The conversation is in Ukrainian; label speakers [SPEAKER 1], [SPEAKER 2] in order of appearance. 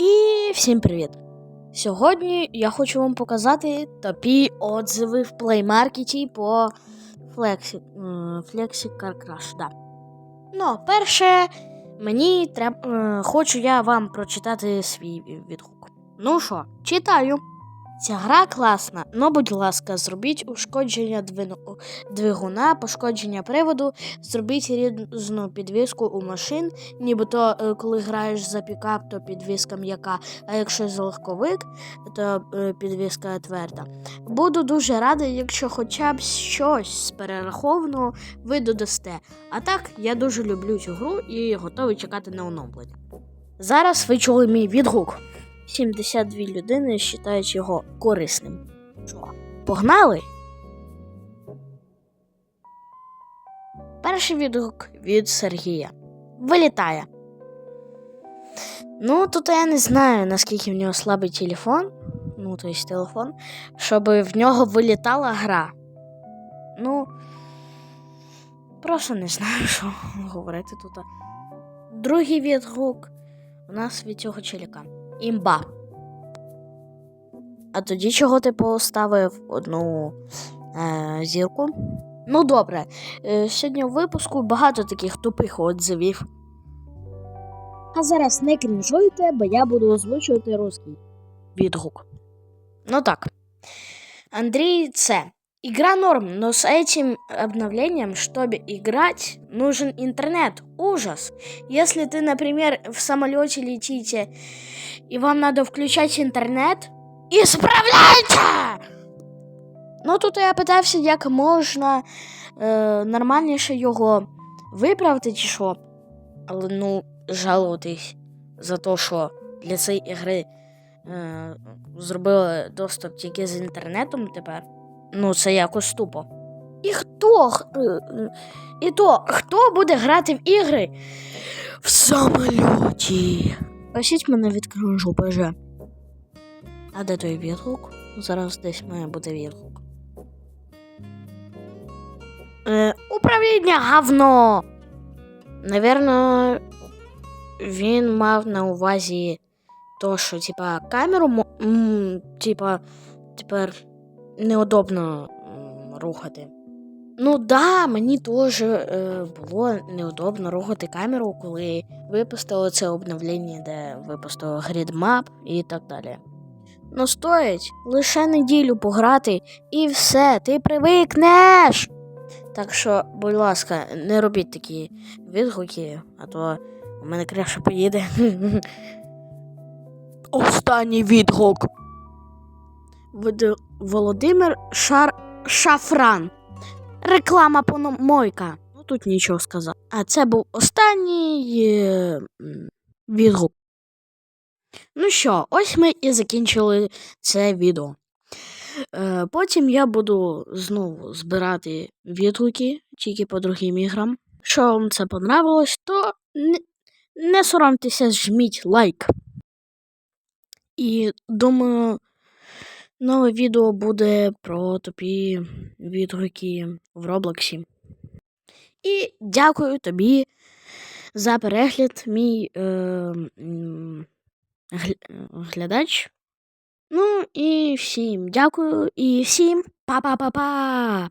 [SPEAKER 1] І всім привіт! Сьогодні я хочу вам показати топі отзиви в плеймаркеті по Flexi, Flexi Car Crash. Да. Ну, перше, мені треба. е, Хочу я вам прочитати свій відгук. Ну що, читаю. Ця гра класна, но, будь ласка, зробіть ушкодження двигуна, пошкодження приводу, зробіть різну підвіску у машин, нібито е, коли граєш за пікап, то підвіска м'яка, а якщо за легковик, то е, підвіска тверда. Буду дуже радий, якщо хоча б щось з перерахованого ви додасте. А так, я дуже люблю цю гру і готовий чекати на оновлення. Зараз ви чули мій відгук. 72 людини вважають його корисним. Що? Погнали? Перший відгук від Сергія. Вилітає. Ну, тут я не знаю, наскільки в нього слабий телефон, ну, тобто телефон, щоб в нього вилітала гра. Ну, просто не знаю, що говорити тут. Другий відгук у нас від цього челіка. Імба. А тоді чого ти поставив одну е, зірку? Ну, добре. Е, сьогодні в випуску багато таких тупих отзивів. А зараз не крінжуйте, бо я буду озвучувати русський відгук. Ну так. Андрей С. Игра норм, но с этим обновлением, чтобы играть, нужен интернет. Ужас. Если ты, например, в самолете летите, и вам надо включать интернет, исправляйте! Ну тут я питався, як можна е, нормальніше його виправити, чи що. Але ну, жалуватись за те, що для цієї ігри е, зробили доступ тільки з інтернетом тепер. Ну, це якось тупо. І хто? е, е, І то, хто буде грати в ігри в самольоті? Пишіть мене від кринжу, ПЖ. А де той відгук? Зараз десь має бути відгук. Е, управління говно. Навірно, він мав на увазі то, що, типа, камеру, типа, тепер неудобно рухати. Ну да, мені теж е, було неудобно рухати камеру, коли випустили це обновлення, де випустили грідмап і так далі. Ну, стоїть лише неділю пограти і все, ти привикнеш. Так що, будь ласка, не робіть такі відгуки, а то у мене криша поїде. Останній відгук. Володимир Шар... Шафран. Реклама помойка. Ну тут нічого сказати. А це був останній е, відгук. Ну що, ось ми і закінчили це відео. Е, потім я буду знову збирати відгуки тільки по другим іграм. Якщо вам це понравилось, то не, не соромтеся, жміть лайк. І думаю, нове відео буде про тупі відгуки в Роблоксі. І дякую тобі за перегляд, мій е, м, глядач. Ну і всім дякую і всім па-па-па-па!